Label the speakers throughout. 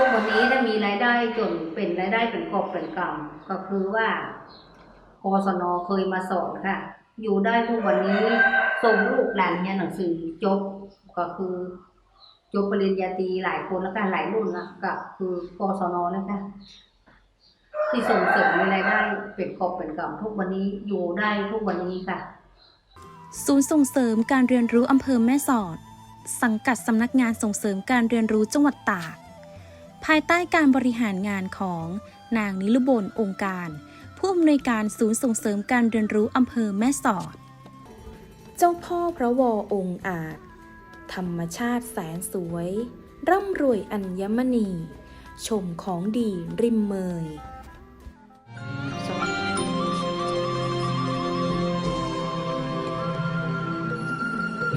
Speaker 1: ทุกวันนี้ได้มีรายได้จนเป็นรายได้เป็นกอบเป็นกำก็คือว่ากศนเคยมาสอนค่ะ อยู่ได้ทุกวันนี้ส่งลูกหลานเรียนหนังสือจบก็คือจบปริญญาตรีหลายคนแล้วกันหลายรุ่นนะก็คือกศนนะคะที่ส่งเสริมมีรายได้เป็นกอบเป็นกำทุกวันนี้อยู่ได้ทุกวันนี้ค่ะ
Speaker 2: ศูนย์ส่งเสริมการเรียนรู้อำเภอแม่สอด สังกัดสำนักงานส่งเสริมการเรียนรู้จังหวัดตาก ภายใต้การบริหารงานของนางนิลบนองค์การ ผู้อำนวยการศูนย์ส่งเสริมการเรียนรู้อำเภอแม่สอด เจ้าพ่อพระวอองค์อาจ ธรรมชาติแสนสวย ร่ำรวยอัญมณี ชมของดีริมเมย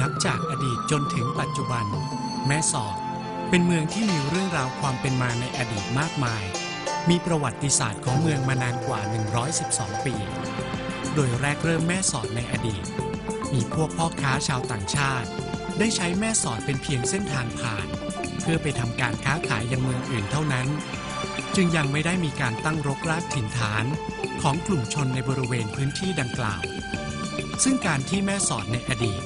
Speaker 3: นับจากอดีตจนถึงปัจจุบัน แม่สอด เป็นเมืองที่มีเรื่องราวความเป็นมาในอดีตมากมาย มีประวัติศาสตร์ของเมืองมานานกว่า 112 ปี โดยแรกเริ่มแม่สอดในอดีต มีพวกพ่อค้าชาวต่างชาติ ได้ใช้แม่สอดเป็นเพียงเส้นทางผ่าน เพื่อไปทำการค้าขายยังเมืองอื่นเท่านั้น จึงยังไม่ได้มีการตั้งรกรากถิ่นฐานของกลุ่มชนในบริเวณพื้นที่ดังกล่าว ซึ่งการที่แม่สอดในอดีต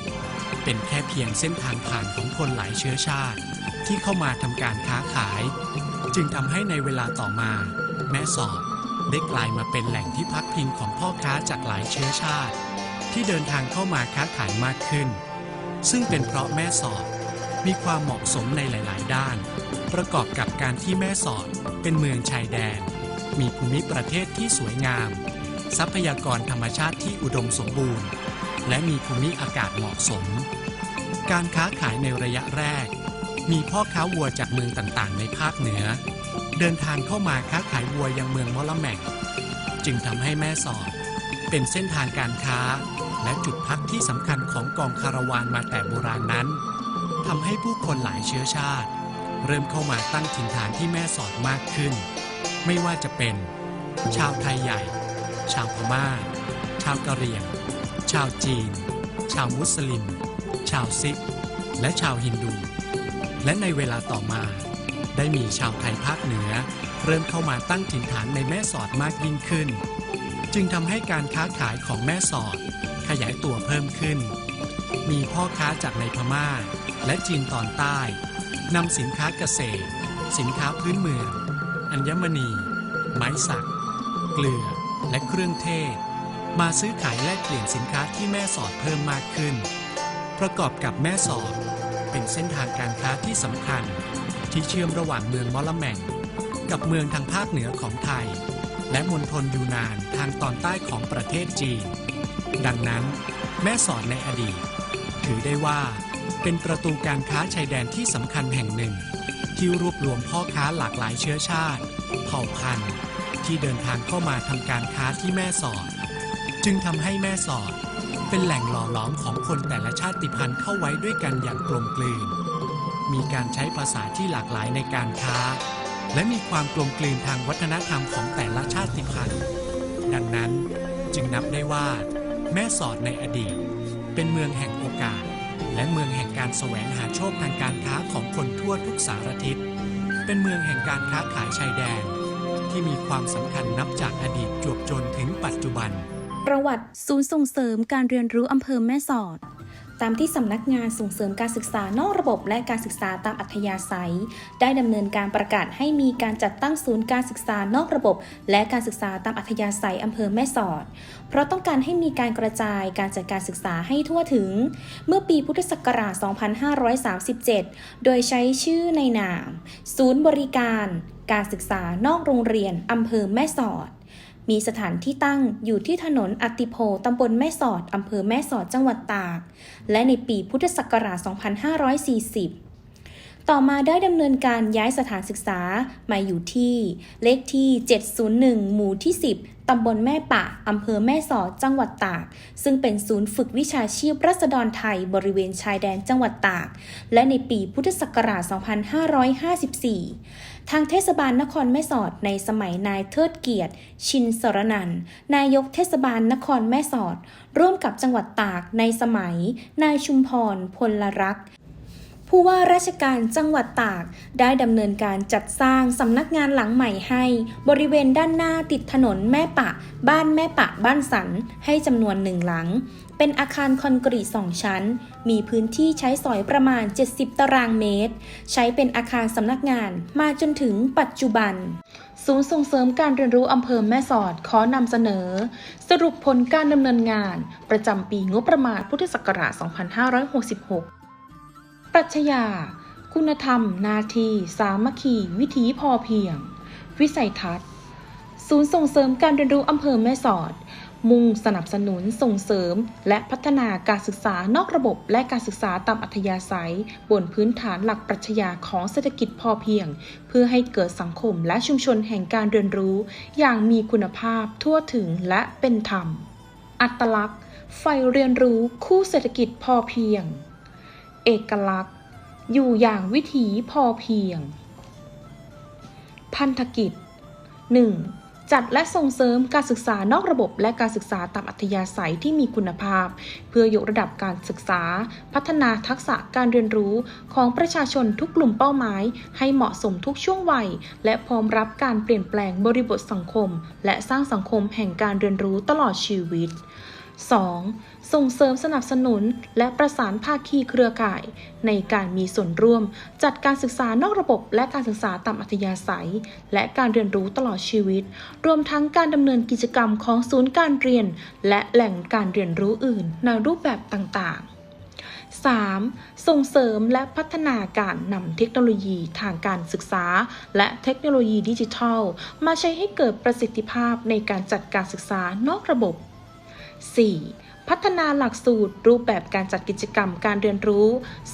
Speaker 3: เป็นแค่เพียงเส้นทางผ่านของคนหลายเชื้อชาติ ที่เข้ามาทำการค้าขาย จึงทำให้ในเวลาต่อมา แม่สอดได้กลายมาเป็นแหล่งที่พักพิงของพ่อค้าจากหลายเชื้อชาติ ที่เดินทางเข้ามาค้าขายมากขึ้น ซึ่งเป็นเพราะแม่สอดมีความเหมาะสมในหลาย ๆ ด้าน ประกอบกับการที่แม่สอดเป็นเมืองชายแดน มีภูมิประเทศที่สวยงาม ทรัพยากรธรรมชาติที่อุดมสมบูรณ์ และมีภูมิอากาศเหมาะสม การค้าขายในระยะแรก มีพ่อค้าวัวจากเมืองต่างๆ ในภาคเหนือ เดินทางเข้ามาค้าขายวัวยังเมืองมอละแมงจึงทำให้แม่สอด เป็นเส้นทางการค้า และจุดพักที่สำคัญของกองคาราวานมาแต่โบราณนั้นทำให้ผู้คนหลายเชื้อชาติ เริ่มเข้ามาตั้งถิ่นฐานที่แม่สอดมากขึ้น ไม่ว่าจะเป็น ชาวไทยใหญ่ ชาวพม่า ชาวกะเหรี่ยง ชาวจีน ชาวมุสลิม ชาวซิก และชาวฮินดู และในเวลาต่อมา ได้มีชาวไทยภาคเหนือ เริ่มเข้ามาตั้งถิ่นฐานในแม่สอดมากยิ่งขึ้น จึงทำให้การค้าขายของแม่สอด ขยายตัวเพิ่มขึ้น มีพ่อค้าจากในพม่า และจีนตอนใต้นำสินค้าเกษตร สินค้าพื้นเมือง อัญมณี ไม้สัก เกลือ และเครื่องเทศ มาซื้อขายแลกเปลี่ยนสินค้าที่แม่สอดเพิ่มมากขึ้น ประกอบกับแม่สอด เป็นเส้นทางการค้าที่สำคัญ ที่เชื่อมระหว่างเมืองมอละแมงกับเมืองทางภาคเหนือของไทย และมณฑลยูนานทางตอนใต้ของประเทศจีน ดังนั้น แม่สอดในอดีต ถือได้ว่าเป็นประตูการค้าชายแดนที่สำคัญแห่งหนึ่ง ที่รวบรวมพ่อค้าหลากหลายเชื้อชาติ เผ่าพันธุ์ ที่เดินทางเข้ามาทำการค้าที่แม่สอด จึงทำให้แม่สอด เป็นแหล่งหล่อหลอมของคนแต่ละชาติพันธุ์เข้าไว้ด้วยกันอย่างกลมกลืน มีการใช้ภาษาที่หลากหลายในการค้า และมีความกลมกลืนทางวัฒนธรรมของแต่ละชาติพันธุ์ ดังนั้นจึงนับได้ว่า แม่สอดในอดีต เป็นเมืองแห่งโอกาส และเมืองแห่งการแสวงหาโชคทางการค้าของคนทั่วทุกสารทิศ เป็นเมืองแห่งการค้าขายชายแดน ที่มีความสำคัญนับจากอดีตจวบจนถึงปัจจุบัน
Speaker 2: ประวัติศูนย์ส่งเสริมการเรียนรู้อำเภอแม่สอด ตามที่สำนักงานส่งเสริมการศึกษานอกระบบและการศึกษาตามอัธยาศัย ได้ดำเนินการประกาศให้มีการจัดตั้งศูนย์การศึกษานอกระบบ และการศึกษาตามอัธยาศัยอำเภอแม่สอด เพราะต้องการให้มีการกระจายการจัดการศึกษาให้ทั่วถึง เมื่อปีพุทธศักราช 2537 โดยใช้ชื่อในนาม ศูนย์บริการ การศึกษานอกโรงเรียนอำเภอแม่สอด มีสถานที่ตั้งอยู่ที่ถนนอัติโพตำบลแม่สอด อำเภอแม่สอด จังหวัดตาก และในปีพุทธศักราช 2540 ต่อมาได้ดำเนินการย้ายสถานศึกษามาอยู่ที่ เลขที่ 701 หมู่ที่ 10 ตำบลแม่ปะ อำเภอแม่สอด จังหวัดตาก ซึ่งเป็นศูนย์ฝึกวิชาชีพรัษฎรไทยบริเวณชายแดนจังหวัดตาก และในปีพุทธศักราช 2554 ทางเทศบาลนครแม่สอดในสมัยนายเทิดเกียรติ ชินสรนัน นายกเทศบาลนครแม่สอด ร่วมกับจังหวัดตากในสมัย นายชุมพรพลรักษ์ ผู้ว่าราชการจังหวัดตาก ได้ดำเนินการจัดสร้างสำนักงานหลังใหม่ให้ บริเวณด้านหน้าติดถนนแม่ปะ บ้านแม่ปะบ้านสันให้จำนวนหนึ่งหลัง เป็นอาคารคอนกรีตสองชั้น มีพื้นที่ใช้สอยประมาณ 70 ตารางเมตร ใช้เป็นอาคารสำนักงานมาจนถึงปัจจุบันศูนย์ส่งเสริมการเรียนรู้อำเภอแม่สอดขอนำเสนอ สรุปผลการดำเนินงาน ประจำปีงบประมาณพุทธศักราช 2566 รัชญา คุณธรรม นาที สามัคคี วิถีพอเพียง วิสัยทัศน์ ศูนย์ส่งเสริมการเรียนรู้อำเภอแม่สอด มุ่งสนับสนุนส่งเสริม และพัฒนาการศึกษานอกระบบและการศึกษาตามอัธยาศัย บนพื้นฐานหลักปรัชญาของเศรษฐกิจพอเพียง เพื่อให้เกิดสังคมและชุมชนแห่งการเรียนรู้ อย่างมีคุณภาพทั่วถึงและเป็นธรรม อัตลักษณ์ไฟเรียนรู้คู่เศรษฐกิจพอเพียง เอกลักษณ์ อยู่อย่างวิถีพอเพียง พันธกิจ 1. จัดและส่งเสริมการศึกษานอกระบบและการศึกษาตามอัธยาศัยที่มีคุณภาพ เพื่อยกระดับการศึกษา พัฒนาทักษะการเรียนรู้ของประชาชนทุกกลุ่มเป้าหมาย ให้เหมาะสมทุกช่วงวัย และพร้อมรับการเปลี่ยนแปลงบริบทสังคม และสร้างสังคมแห่งการเรียนรู้ตลอดชีวิต 2. ส่งเสริมสนับสนุนและประสานภาคีเครือข่าย ในการมีส่วนร่วม จัดการศึกษานอกระบบและการศึกษาตามอัธยาศัย และการเรียนรู้ตลอดชีวิต รวมทั้งการดำเนินกิจกรรมของศูนย์การเรียน และแหล่งการเรียนรู้อื่น ในรูปแบบต่างๆ 3. ส่งเสริมและพัฒนาการนำเทคโนโลยีทางการศึกษา และเทคโนโลยีดิจิทัล มาใช้ให้เกิดประสิทธิภาพในการจัดการศึกษานอกระบบ 4. พัฒนาหลักสูตรรูปแบบการจัดกิจกรรมการเรียนรู้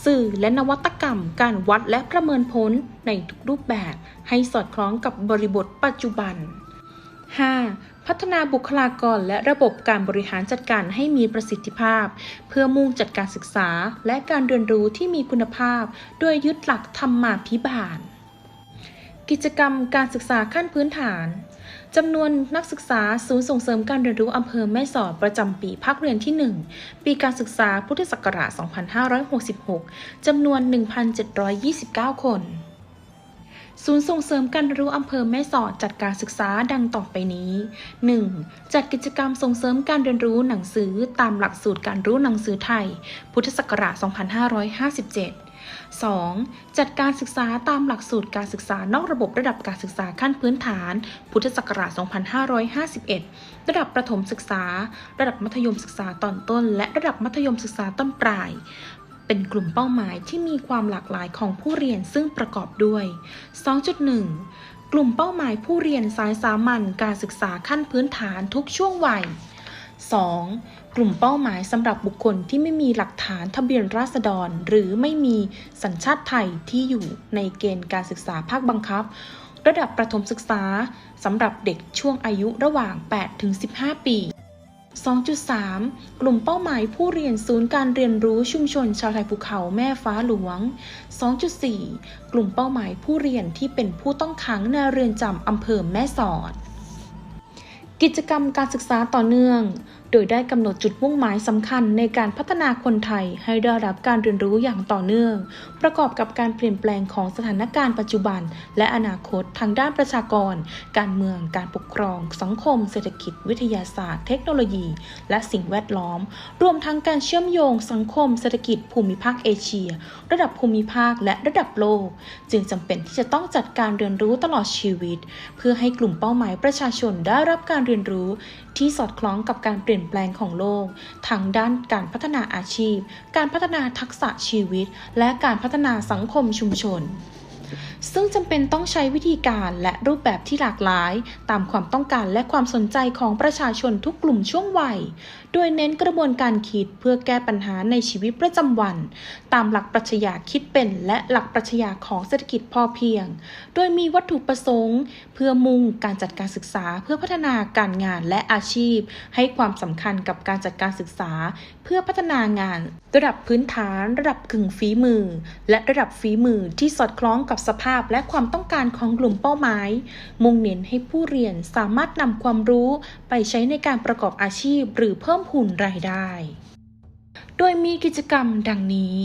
Speaker 2: สื่อและนวัตกรรม การวัดและประเมินผลในทุกรูปแบบ ให้สอดคล้องกับบริบทปัจจุบัน 5. พัฒนาบุคลากรและระบบการบริหารจัดการให้มีประสิทธิภาพ เพื่อมุ่งจัดการศึกษาและการเรียนรู้ที่มีคุณภาพ โดยยึดหลักธรรมาภิบาล กิจกรรมการศึกษาขั้นพื้นฐาน จำนวนนักศึกษาศูนย์ส่งเสริมการเรียนรู้อำเภอแม่สอดประจำปีภาคเรียนที่ 1 ปีการศึกษาพุทธศักราช 2566 จำนวน 1,729 คนศูนย์ส่งเสริมการเรียนรู้อำเภอแม่สอดจัดการศึกษาดังต่อไปนี้ 1. จัดกิจกรรมส่งเสริมการเรียนรู้หนังสือตามหลักสูตรการรู้หนังสือไทย พุทธศักราช 2557 2. จัดการศึกษาตามหลักสูตรการศึกษานอกระบบระดับการศึกษาขั้นพื้นฐาน พุทธศักราช 2551 ระดับประถมศึกษา ระดับมัธยมศึกษาตอนต้น และระดับมัธยมศึกษาต้นปลาย เป็นกลุ่มเป้าหมายที่มีความหลากหลายของผู้เรียนซึ่งประกอบด้วย 2.1 กลุ่มเป้าหมายผู้เรียนสายสามัญการศึกษาขั้นพื้นฐานทุกช่วงวัย 2. กลุ่มเป้าหมายสำหรับบุคคลที่ไม่มีหลักฐานทะเบียนราษฎร หรือไม่มีสัญชาติไทยที่อยู่ในเกณฑ์การศึกษาภาคบังคับ ระดับประถมศึกษาสำหรับเด็กช่วงอายุระหว่าง 8-15 ปี 2.3 กลุ่มเป้าหมายผู้เรียนศูนย์การเรียนรู้ชุมชนชาวไทยภูเขาแม่ฟ้าหลวง 2.4 กลุ่มเป้าหมายผู้เรียนที่เป็นผู้ต้องขังในเรือนจำอำเภอแม่สอด กิจกรรมการศึกษาต่อเนื่อง โดยได้กำหนดจุดมุ่งหมายสำคัญในการพัฒนาคนไทยให้ได้รับการเรียนรู้อย่างต่อเนื่อง ประกอบกับการเปลี่ยนแปลงของสถานการณ์ปัจจุบัน และอนาคตทางด้านประชากร การเมือง การปกครอง สังคม เศรษฐกิจ วิทยาศาสตร์ เทคโนโลยี และสิ่งแวดล้อม รวมทั้งการเชื่อมโยง สังคม เศรษฐกิจ ภูมิภาคเอเชีย ระดับภูมิภาคและระดับโลก จึงจำเป็นที่จะต้องจัดการเรียนรู้ตลอดชีวิต เพื่อให้กลุ่มเป้าหมายประชาชนได้รับการเรียนรู้ที่สอดคล้องกับการเปลี่ยนลี่ยนแปลงของโลก ทั้งด้านการพัฒนาอาชีพ การพัฒนาทักษะชีวิต และการพัฒนาสังคมชุมชน ซึ่งจำเป็นต้องใช้วิธีการและรูปแบบที่หลากหลาย ตามความต้องการและความสนใจของประชาชนทุกกลุ่มช่วงวัย โดยเน้นกระบวนการคิดเพื่อแก้ปัญหาในชีวิตประจำวัน ตามหลักปรัชญาคิดเป็นและหลักปรัชญาของเศรษฐกิจพอเพียง โดยมีวัตถุประสงค์ เพื่อมุ่งการจัดการศึกษาเพื่อพัฒนาการงานและอาชีพ ให้ความสำคัญกับการจัดการศึกษา เพื่อพัฒนางาน ระดับพื้นฐาน ระดับกึ่งฝีมือ และระดับฝีมือที่สอดคล้องกับสภาพและความต้องการของกลุ่มเป้าหมาย มุ่งเน้นให้ผู้เรียนสามารถนำความรู้ไปใช้ในการประกอบอาชีพ หรือเพิ่มพูนรายได้ โดยมีกิจกรรมดังนี้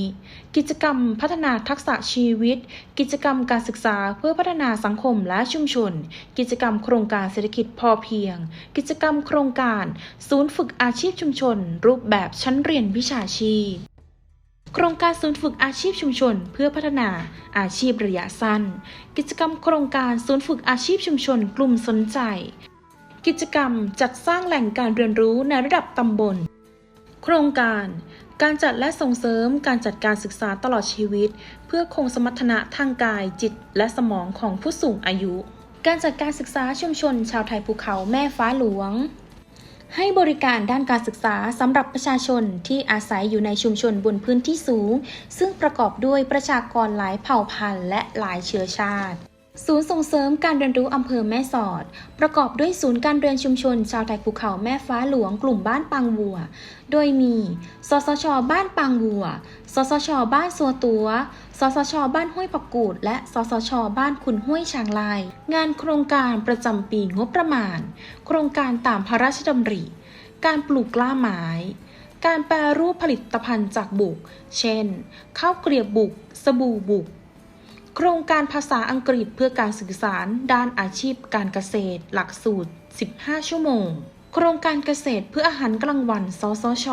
Speaker 2: กิจกรรมพัฒนาทักษะชีวิต กิจกรรมการศึกษาเพื่อพัฒนาสังคมและชุมชน กิจกรรมโครงการเศรษฐกิจพอเพียง กิจกรรมโครงการ ศูนย์ฝึกอาชีพชุมชน รูปแบบชั้นเรียนวิชาชีพโครงการศูนย์ฝึกอาชีพชุมชน เพื่อพัฒนาอาชีพระยะสั้น กิจกรรมโครงการศูนย์ฝึกอาชีพชุมชน กลุ่มสนใจ กิจกรรมจัดสร้างแหล่งการเรียนรู้ในระดับตำบล โครงการ การจัดและส่งเสริมการจัดการศึกษาตลอดชีวิต เพื่อคงสมรรถนะทางกายจิตและสมองของผู้สูงอายุ การจัดการศึกษาชุมชน ชาวไทยภูเขาแม่ฟ้าหลวง ให้บริการด้านการศึกษาสำหรับประชาชนที่อาศัยอยู่ในชุมชนบนพื้นที่สูง ซึ่งประกอบด้วยประชากรหลายเผ่าพันธุ์และหลายเชื้อชาติ ศูนย์ส่งเสริมการเรียนรู้อำเภอแม่สอด ประกอบด้วยศูนย์การเรียนชุมชน ชาวไทยภูเขาแม่ฟ้าหลวงกลุ่มบ้านปางวัว โดยมี สสช บ้านปางวัว สสช บ้านสัวตัว สสช บ้านห้วยปักกูด และ สสช บ้านขุนห้วยช้างลาย งานโครงการประจำปีงบประมาณ โครงการตามพระราชดำริ การปลูกกล้าไม้การแปรรูปผลิตภัณฑ์จากบุก เช่น ข้าวเกลียบบุก สบู่บุก โครงการภาษาอังกฤษเพื่อการสื่อสารด้านอาชีพการเกษตร หลักสูตร 15 ชั่วโมง โครงการเกษตรเพื่ออาหารกลางวัน สสช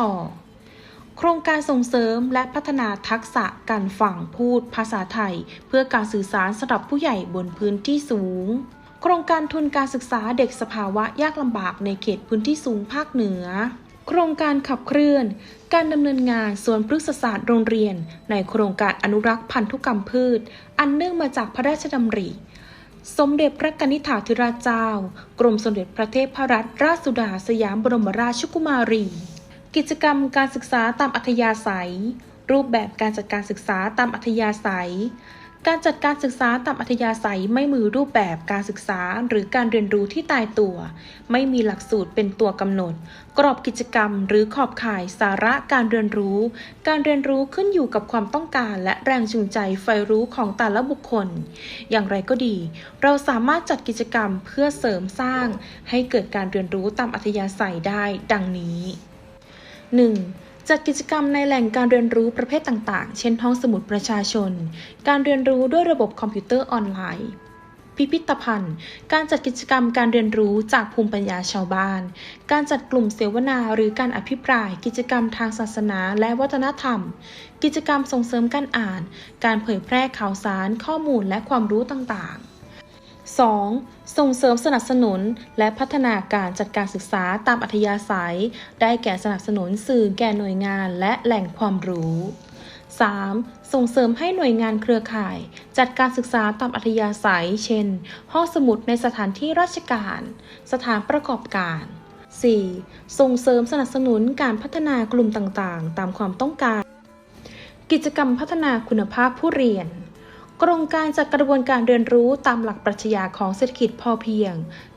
Speaker 2: โครงการส่งเสริมและพัฒนาทักษะการฟังพูดภาษาไทย เพื่อการสื่อสารสำหรับผู้ใหญ่บนพื้นที่สูง โครงการทุนการศึกษาเด็กสภาวะยากลำบากในเขตพื้นที่สูงภาคเหนือ โครงการขับเคลื่อน การดำเนินงานสวนพฤกษศาสตร์โรงเรียน ในโครงการอนุรักษ์พันธุกรรมพืช อันเนื่องมาจากพระราชดำริ สมเด็จพระกนิษฐาธิราชเจ้า กรมสมเด็จพระเทพรัตนราชสุดาสยามบรมราชกุมารี กิจกรรมการศึกษาตามอัธยาศัย รูปแบบการจัดการศึกษาตามอัธยาศัย การจัดการศึกษาตามอัธยาศัยไม่มือรูปแบบการศึกษาหรือการเรียนรู้ที่ตายตัว ไม่มีหลักสูตรเป็นตัวกำหนด กรอบกิจกรรม หรือขอบข่ายสาระการเรียนรู้ การเรียนรู้ขึ้นอยู่กับความต้องการ และแรงจูงใจไฟรู้ของแต่ละบุคคล อย่างไรก็ดี เราสามารถจัดกิจกรรมเพื่อเสริมสร้าง ให้เกิดการเรียนรู้ตามอัธยาศัยได้ ดังนี้ 1. จัดกิจกรรมในแหล่งการเรียนรู้ประเภทต่างๆ เช่นห้องสมุดประชาชน การเรียนรู้ด้วยระบบคอมพิวเตอร์ออนไลน์ พิพิธภัณฑ์ การจัดกิจกรรมการเรียนรู้จากภูมิปัญญาชาวบ้าน การจัดกลุ่มเสวนาหรือการอภิปราย กิจกรรมทางศาสนาและวัฒนธรรม กิจกรรมส่งเสริมการอ่าน การเผยแพร่ข่าวสาร ข้อมูลและความรู้ต่างๆ 2. ส่งเสริมสนับสนุนและพัฒนาการจัดการศึกษาตามอัธยาศัย ได้แก่สนับสนุนสื่อแก่หน่วยงานและแหล่งความรู้ 3. ส่งเสริมให้หน่วยงานเครือข่าย จัดการศึกษาตามอัธยาศัย เช่น ห้องสมุดในสถานที่ราชการ สถานประกอบการ 4. ส่งเสริมสนับสนุนการพัฒนากลุ่มต่างๆ ตามความต้องการ กิจกรรมพัฒนาคุณภาพผู้เรียน โครงการจัดกระบวนการเรียนรู้ตามหลักปรัชญาของเศรษฐกิจพอเพียง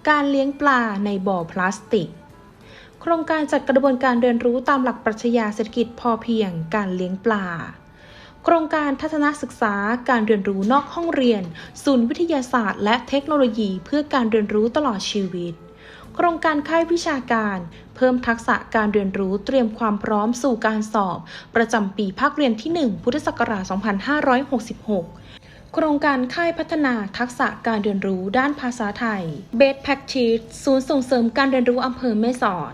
Speaker 2: การเลี้ยงปลาในบ่อพลาสติก โครงการจัดกระบวนการเรียนรู้ตามหลักปรัชญาเศรษฐกิจพอเพียง การเลี้ยงปลา โครงการทัศนศึกษาการเรียนรู้นอกห้องเรียน ศูนย์วิทยาศาสตร์และเทคโนโลยีเพื่อการเรียนรู้ตลอดชีวิต โครงการค่ายวิชาการ เพิ่มทักษะการเรียนรู้เตรียมความพร้อมสู่การสอบ ประจำปีภาคเรียนที่ 1 พุทธศักราช 2566 โครงการค่ายพัฒนาทักษะการเรียนรู้ด้านภาษาไทย b e d Practice ศูนย์ส่งเสริมการเรียนรู้อำเภอแม่สอด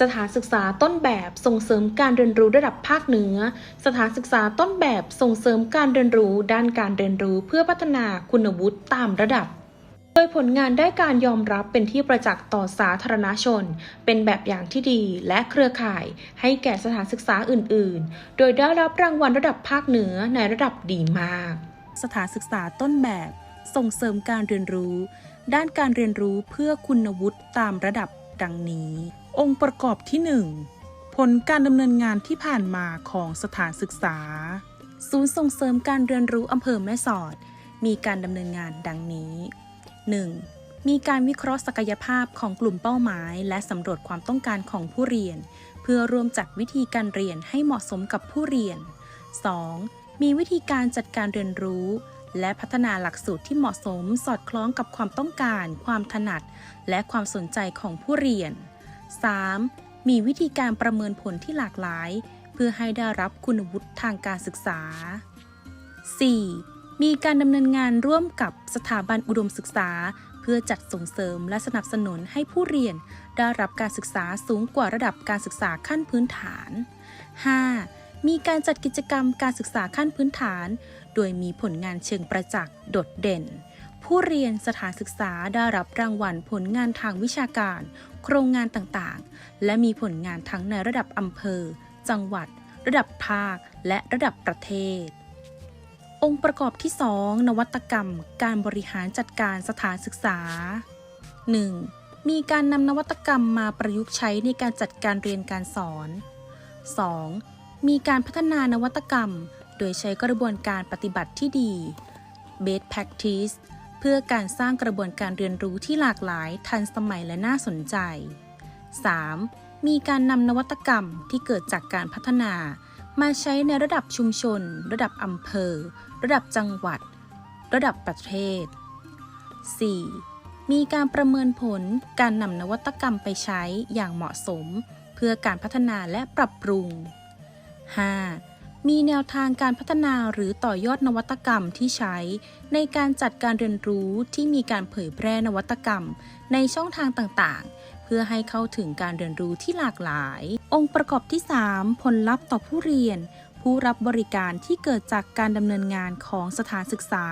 Speaker 2: สถานศึกษาต้นแบบส่งเสริมการเรียนรู้ระดับภาคเหนือ สถานศึกษาต้นแบบส่งเสริมการเรียนรู้ ด้านการเรียนรู้เพื่อพัฒนาคุณวุฒิตามระดับโดยผลงานได้การยอมรับเป็นที่ประจักษ์ต่อสาธารณชน เป็นแบบอย่างที่ดีและเครือข่ายให้แก่สถานศึกษาอื่น ๆ โดยได้รับรางวัลระดับภาคเหนือในระดับดีมาก สถานศึกษาต้นแบบ ส่งเสริมการเรียนรู้ ด้านการเรียนรู้เพื่อคุณวุฒิตามระดับดังนี้ องค์ประกอบที่ 1 ผลการดำเนินงานที่ผ่านมาของสถานศึกษา ศูนย์ส่งเสริมการเรียนรู้อำเภอแม่สอด มีการดำเนินงานดังนี้ 1. มีการวิเคราะห์ศักยภาพของกลุ่มเป้าหมาย และสำรวจความต้องการของผู้เรียน เพื่อรวมจัดวิธีการเรียนให้เหมาะสมกับผู้เรียน 2. มีวิธีการจัดการเรียนรู้ และพัฒนาหลักสูตรที่เหมาะสมสอดคล้องกับความต้องการ ความถนัด และความสนใจของผู้เรียน 3. มีวิธีการประเมินผลที่หลากหลาย เพื่อให้ได้รับคุณวุฒิทางการศึกษา 4. มีการดำเนินงานร่วมกับสถาบันอุดมศึกษา เพื่อจัดส่งเสริมและสนับสนุนให้ผู้เรียน ได้รับการศึกษาสูงกว่าระดับการศึกษาขั้นพื้นฐาน 5. มีการจัดกิจกรรมการศึกษาขั้นพื้นฐาน โดยมีผลงานเชิงประจักษ์โดดเด่น ผู้เรียนสถานศึกษาได้รับรางวัลผลงานทางวิชาการ โครงงานต่างๆ และมีผลงานทั้งในระดับอำเภอ จังหวัด ระดับภาค และระดับประเทศ องค์ประกอบที่ 2 นวัตกรรม การบริหารจัดการสถานศึกษา 1. มีการนำนวัตกรรมมาประยุกต์ใช้ในการจัดการเรียนการสอน 2. มีการพัฒนานวัตกรรม โดยใช้กระบวนการปฏิบัติที่ดี Best Practice เพื่อการสร้างกระบวนการเรียนรู้ที่หลากหลายทันสมัยและน่าสนใจ 3. มีการนำนวัตกรรมที่เกิดจากการพัฒนา มาใช้ในระดับชุมชน ระดับอำเภอ ระดับจังหวัด ระดับประเทศ 4. มีการประเมินผลการนำนวัตกรรมไปใช้อย่างเหมาะสม เพื่อการพัฒนาและปรับปรุง 5. มีแนวทางการพัฒนาหรือต่อยอดนวัตกรรมที่ใช้ ในการจัดการเรียนรู้ที่มีการเผยแพร่นวัตกรรม ในช่องทางต่างๆ เพื่อให้เข้าถึงการเรียนรู้ที่หลากหลาย องค์ประกอบที่ 3 ผลลัพธ์ต่อผู้เรียน ผู้รับบริการที่เกิดจากการดำเนินงานของสถานศึกษา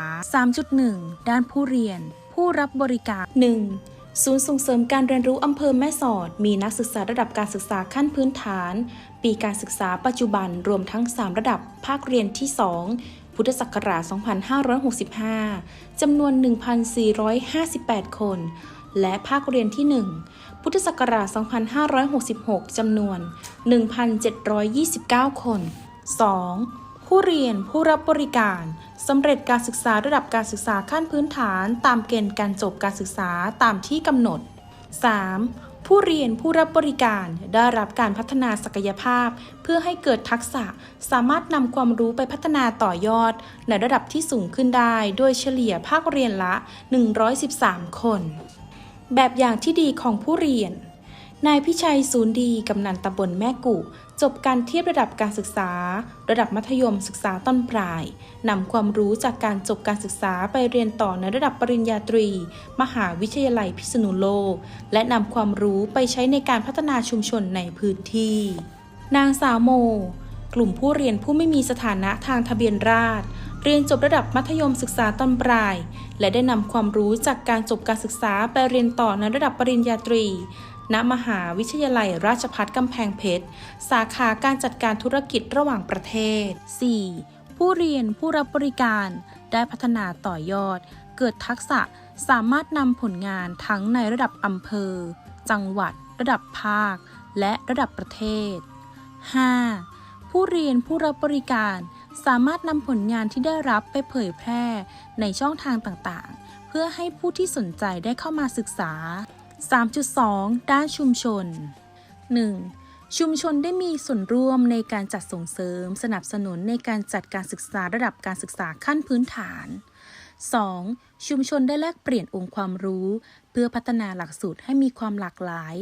Speaker 2: 3.1 ด้านผู้เรียน ผู้รับบริการ 1. ศูนย์ส่งเสริมการเรียนรู้อำเภอแม่สอด มีนักศึกษาระดับการศึกษาขั้นพื้นฐาน ปีการศึกษาปัจจุบันรวมทั้ง 3 ระดับภาคเรียนที่ 2 พุทธศักราช 2565 จำนวน 1,458 คน และภาคเรียนที่ 1 พุทธศักราช 2566 จำนวน 1,729 คน 2. ผู้เรียนผู้รับบริการสำเร็จการศึกษาระดับการศึกษาขั้นพื้นฐาน ตามเกณฑ์การจบการศึกษาตามที่กำหนด 3. ผู้เรียนผู้รับบริการได้รับการพัฒนาศักยภาพ เพื่อให้เกิดทักษะสามารถนำความรู้ไปพัฒนาต่อยอด ในระดับที่สูงขึ้นได้ โดยเฉลี่ยภาคเรียนละ 113 คน แบบอย่างที่ดีของผู้เรียนนายพิชัยศูนย์ดีกำนันตำบลแม่กุ จบการเทียบระดับการศึกษา ระดับมัธยมศึกษาต้นปลายนำความรู้จากการจบการศึกษาไปเรียนต่อในระดับปริญญาตรี มหาวิทยาลัยพิษณุโลก และนำความรู้ไปใช้ในการพัฒนาชุมชนในพื้นที่ นางสาวโม กลุ่มผู้เรียนผู้ไม่มีสถานะทางทะเบียนราษฎรเรียนจบระดับมัธยมศึกษาต้นปลาย และได้นำความรู้จากการจบการศึกษาไปเรียนต่อในระดับปริญญาตรี ณมหาวิทยาลัยราชภัฏกำแพงเพชร สาขาการจัดการธุรกิจระหว่างประเทศ 4. ผู้เรียนผู้รับบริการได้พัฒนาต่อยอด เกิดทักษะสามารถนำผลงานทั้งในระดับอำเภอ จังหวัด ระดับภาค และระดับประเทศ 5. ผู้เรียนผู้รับบริการสามารถนำผลงานที่ได้รับไปเผยแพร่ในช่องทางต่างๆ เพื่อให้ผู้ที่สนใจได้เข้ามาศึกษา 3.2 ด้านชุมชน 1. ชุมชนได้มีส่วนร่วมในการจัดส่งเสริม สนับสนุนในการจัดการศึกษาระดับการศึกษาขั้นพื้นฐาน 2. ชุมชนได้แลกเปลี่ยนองค์ความรู้ เพื่อพัฒนาหลักสูตรให้มีความหลากหลาย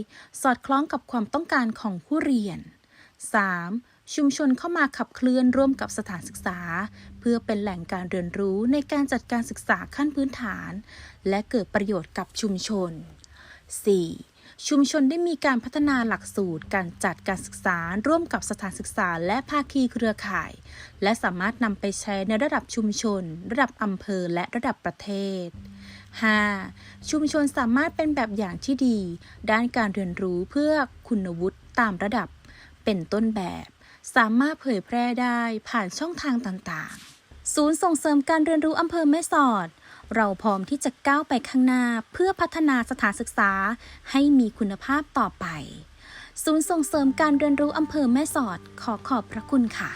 Speaker 2: สอดคล้องกับความต้องการของผู้เรียน 3. ชุมชนเข้ามาขับเคลื่อนร่วมกับสถานศึกษา เพื่อเป็นแหล่งการเรียนรู้ในการจัดการศึกษาขั้นพื้นฐาน และเกิดประโยชน์กับชุมชน 4. ชุมชนได้มีการพัฒนาหลักสูตร การจัดการศึกษา ร่วมกับสถานศึกษาและภาคีเครือข่าย และสามารถนำไปใช้ในระดับชุมชน ระดับอำเภอและระดับประเทศ 5. ชุมชนสามารถเป็นแบบอย่างที่ดี ด้านการเรียนรู้เพื่อคุณวุฒิตามระดับ เป็นต้นแบบ สามารถเผยแพร่ได้ผ่านช่องทางต่างๆ ศูนย์ส่งเสริมการเรียนรู้อำเภอแม่สอด เราพร้อมที่จะก้าวไปข้างหน้าเพื่อพัฒนาสถานศึกษาให้มีคุณภาพต่อไป ศูนย์ส่งเสริมการเรียนรู้อำเภอแม่สอดขอขอบพระคุณค่ะ